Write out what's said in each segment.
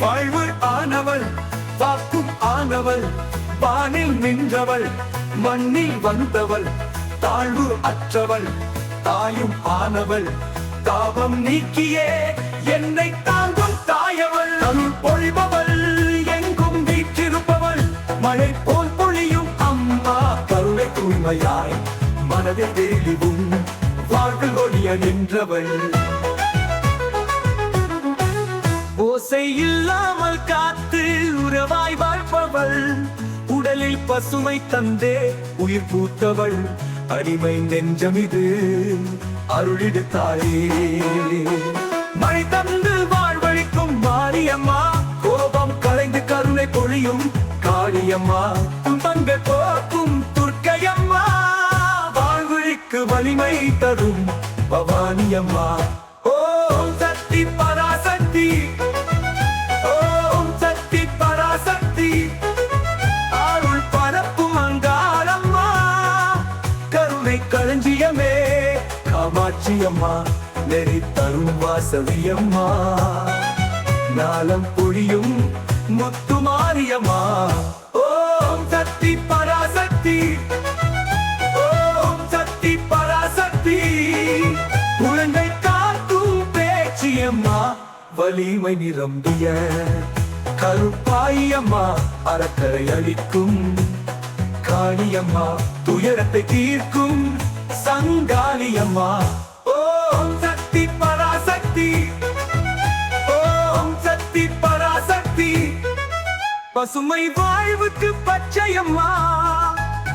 வாழ்வு ஆனவள் வாக்கும் ஆனவள் வானில் நின்றவள் மண்ணில் வந்தவள் தாழ்வு அற்றவள் தாயும் ஆனவள். தாபம் நீக்கியே என்னை தாங்கும் தாயவள். அருள் பொழிபவள் எங்கும் வீற்றிருப்பவள். மழை போல் பொழியும் அம்மா. கருணை தூய்மையாய் மனதில் தெளிவும் வாழ்வு ஒளிய நின்றவள். ஓசை இல்லாமல் காத்து உறவாய் வாழ்பவள். உடலில் பசுமை தந்தே உயிர் பூத்தவள். அடிமை நெஞ்சமிது அருளிடு தாயே மழை தந்து வாழ்வழிக்கும் மாரியம்மா கோபம் கலைந்து கருணை பொழியும் காளியம்மா. துன்பங்க போக்கும் துர்க்கையம்மா. வாழ்வழிக்கு வலிமை தரும் பவானியம்மா. களஞ்சியமே. காமாட்சி அம்மா நெறி தரும் வாசவியம்மா. நாளம் பொழியும் முத்துமாரியம்மா ஓம் சக்தி பராசக்தி. ஓம் சக்தி பராசக்தி. குழந்தை காத்தும் பேச்சியம்மா. வலிமை நிரம்பிய கருப்பாயம்மா. அறக்கரை அளிக்கும் காளியம்மா துயரத்தை தீர்க்கும் சங்காளியம்மா. ஓம் சக்தி பராசக்தி. ஓம் சக்தி பராசக்தி. பசுமை வாழ்வுக்கு பச்சையம்மா.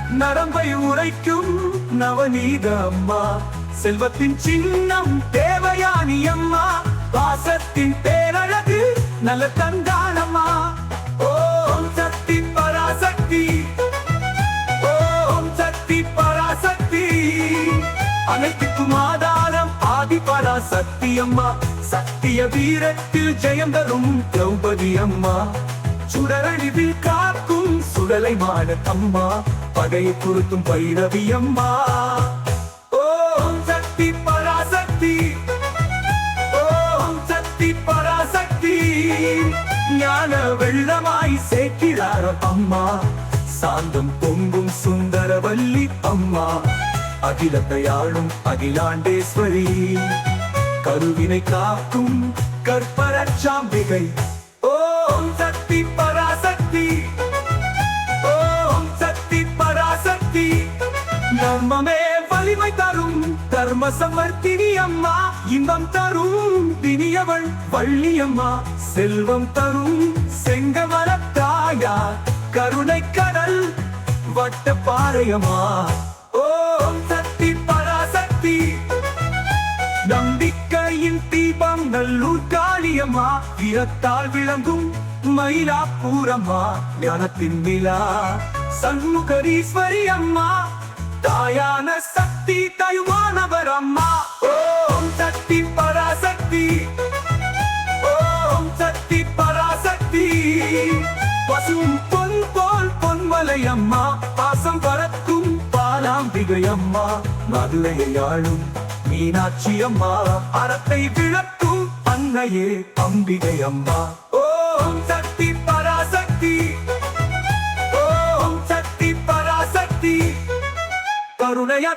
நரம்பை உரைக்கும் நவநீத அம்மா செல்வத்தின் சின்னம் தேவயானி அம்மா பாசத்தின் பேரழகு நல்ல தந்தானம்மா அனைத்துக்கும் ஆதாரம் ஆதி சக்தி அம்மா சத்திய வீரத்தில் ஜெயம் தரும் திரௌபதி அம்மா. சுடரழிவில் காக்கும் சுடலை மாட அம்மா பகையை குறுத்தும் பைரவி அம்மா. ஓம் சக்தி பராசக்தி. ஓம் சக்தி பராசக்தி. ஞான வெள்ளமாய் சேர்க்கிறார் அம்மா. சாந்தம் பொங்கும் சுந்தரவல்லி அம்மா. அகிலத்தையாளும் அகிலாண்டேஸ்வரி. கருவினை காக்கும் கற்பரச்சாம்பிகை ஓம் சக்தி பராசக்தி. ஓம் சக்தி பராசக்தி. நம்மமே வலிமை தரும். தர்ம சமர்த்தினி அம்மா இன்பம் தரும். தினியவள் வள்ளியம்மா செல்வம் தரும். செங்கமலத்தாயா கருணை கடல் வட்டப்பாறையம்மா. காளியம்மா வீரத்தால் விளங்கும் மயிலாப்பூரம்மா. ஞானத்தின் விழா சண்முகரீஸ்வரி அம்மா தாயான சக்தி தயுமானவர் அம்மா ஓம் சக்தி பராசக்தி. ஓம் சக்தி பராசக்தி. பசும் பொன் போல் பொன்மலை அம்மா பாசம் பறக்கும் பாலாம்பிகை அம்மா மதுரையை ஆளும் மீனாட்சி அம்மா அறத்தை விளக்கும் அன்னையே அம்பிகை அம்மா. ஓம் சக்தி பராசக்தி. ஓம் சக்தி பராசக்தி. கருணையா